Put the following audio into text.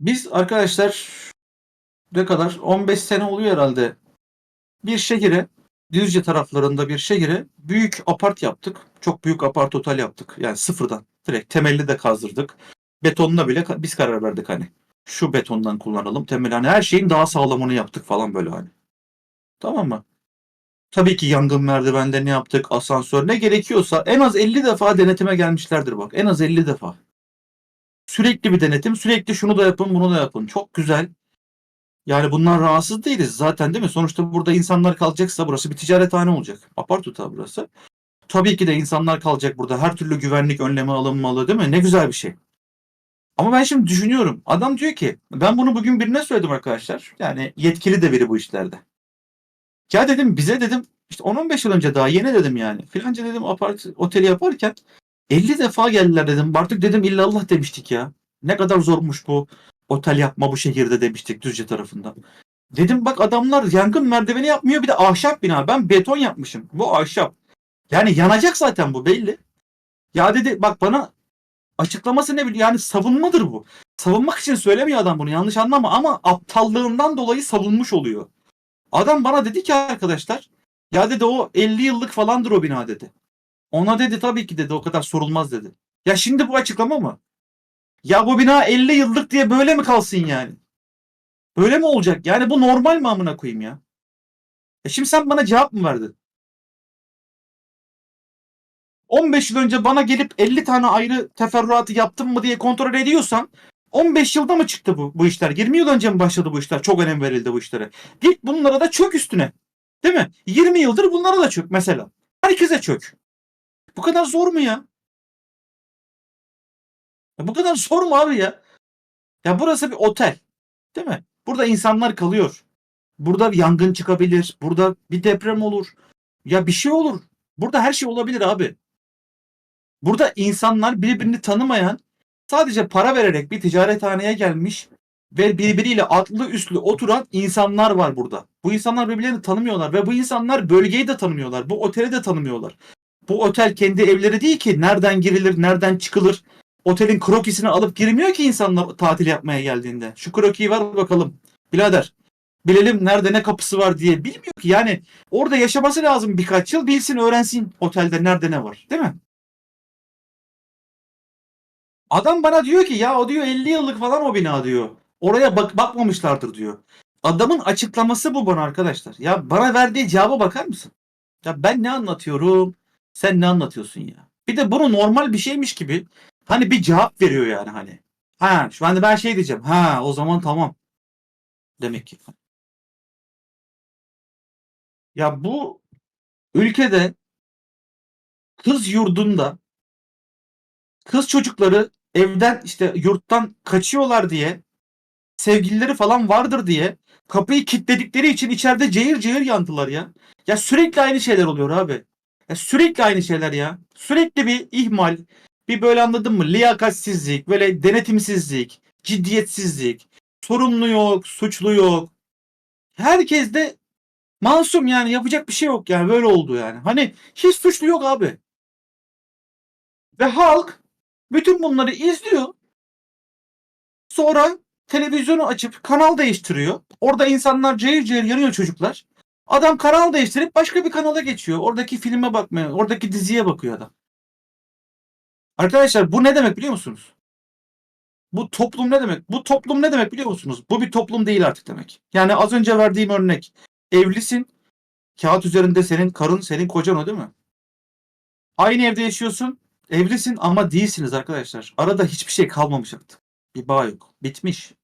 Biz arkadaşlar ne kadar 15 sene oluyor herhalde. Bir şehire Düzce taraflarında bir şehire büyük apart yaptık. Çok büyük apart otel yaptık. Yani sıfırdan. Direkt temelli de kazdırdık. Betonuna bile biz karar verdik hani. Şu betondan kullanalım. Temel hani her şeyin daha sağlamını yaptık falan böyle hani. Tamam mı? Tabii ki yangın merdivenlerini yaptık, asansör ne gerekiyorsa en az 50 defa denetime gelmişlerdir bak. En az 50 defa. Sürekli bir denetim, sürekli şunu da yapın, bunu da yapın. Çok güzel. Yani bundan rahatsız değiliz zaten değil mi? Sonuçta burada insanlar kalacaksa burası bir ticarethane olacak. Apart otel burası. Tabii ki de insanlar kalacak burada. Her türlü güvenlik önlemi alınmalı değil mi? Ne güzel bir şey. Ama ben şimdi düşünüyorum. Adam diyor ki ben bunu bugün birine söyledim arkadaşlar. Yani yetkili de biri bu işlerde. Ya dedim bize dedim işte 10-15 yıl önce daha yeni dedim yani. Filanca dedim apart oteli yaparken 50 defa geldiler dedim. Artık dedim illallah demiştik ya. Ne kadar zormuş bu otel yapma bu şehirde demiştik Düzce tarafında. Dedim bak adamlar yangın merdiveni yapmıyor bir de ahşap bina. Ben beton yapmışım. Bu ahşap. Yani yanacak zaten bu belli. Ya dedi bak bana açıklaması ne biliyor? Yani savunmadır bu. Savunmak için söylemiyor adam bunu yanlış anlama ama aptallığından dolayı savunmuş oluyor. Adam bana dedi ki arkadaşlar ya dedi o 50 yıllık falandır o bina dedi. Ona dedi tabii ki dedi o kadar sorulmaz dedi. Ya şimdi bu açıklama mı? Ya bu bina 50 yıllık diye böyle mi kalsın yani? Böyle mi olacak? Yani bu normal mi amına koyayım ya? E şimdi sen bana cevap mı verdin? 15 yıl önce bana gelip 50 tane ayrı teferruatı yaptım mı diye kontrol ediyorsan 15 yılda mı çıktı bu, bu işler? 20 yıl önce mi başladı bu işler? Çok önem verildi bu işlere. Git bunlara da çök üstüne. Değil mi? 20 yıldır bunlara da çök mesela. Herkese çök. Bu kadar zor mu ya? ya bu kadar zor mu abi ya? Ya burası bir otel. Değil mi? Burada insanlar kalıyor. Burada bir yangın çıkabilir. Burada bir deprem olur. Ya bir şey olur. Burada her şey olabilir abi. Burada insanlar birbirini tanımayan, sadece para vererek bir ticarethaneye gelmiş ve birbiriyle atlı üstlü oturan insanlar var burada. Bu insanlar birbirlerini tanımıyorlar ve bu insanlar bölgeyi de tanımıyorlar. Bu oteli de tanımıyorlar. Bu otel kendi evleri değil ki nereden girilir, nereden çıkılır. Otelin krokisini alıp girmiyor ki insanlar tatil yapmaya geldiğinde. Şu krokiyi ver bakalım. Birader bilelim nerede ne kapısı var diye bilmiyor ki. Yani orada yaşaması lazım birkaç yıl bilsin öğrensin otelde nerede ne var değil mi? Adam bana diyor ki ya o diyor 50 yıllık falan o bina diyor. Oraya bak bakmamışlardır diyor. Adamın açıklaması bu bana arkadaşlar. Ya bana verdiği cevaba bakar mısın? Ya ben ne anlatıyorum? Sen ne anlatıyorsun ya? Bir de bunu normal bir şeymiş gibi hani bir cevap veriyor yani hani. Ha şu anda ben şey diyeceğim. Ha o zaman tamam. Demek ki. Ya bu ülkede kız yurdunda kız çocukları evden işte yurttan kaçıyorlar diye sevgilileri falan vardır diye kapıyı kilitledikleri için içeride cayır cayır yandılar ya. Ya sürekli aynı şeyler oluyor abi. Ya sürekli aynı şeyler ya. Sürekli bir ihmal, bir böyle anladın mı? Liyakatsizlik, böyle denetimsizlik, ciddiyetsizlik, sorumlu yok, suçlu yok. Herkes de masum yani yapacak bir şey yok yani böyle oldu yani. Hani hiç suçlu yok abi. Ve halk bütün bunları izliyor. Sonra televizyonu açıp kanal değiştiriyor. Orada insanlar cayır cayır yanıyor çocuklar. Adam kanal değiştirip başka bir kanala geçiyor. Oradaki filme bakmıyor. Oradaki diziye bakıyor adam. Arkadaşlar bu ne demek biliyor musunuz? Bu toplum ne demek? Bu toplum ne demek biliyor musunuz? Bu bir toplum değil artık demek. Yani az önce verdiğim örnek. Evlisin. Kağıt üzerinde senin karın, senin kocan o değil mi? Aynı evde yaşıyorsun. Evlisin ama değilsiniz arkadaşlar. Arada hiçbir şey kalmamış artık. Bir bağ yok. Bitmiş.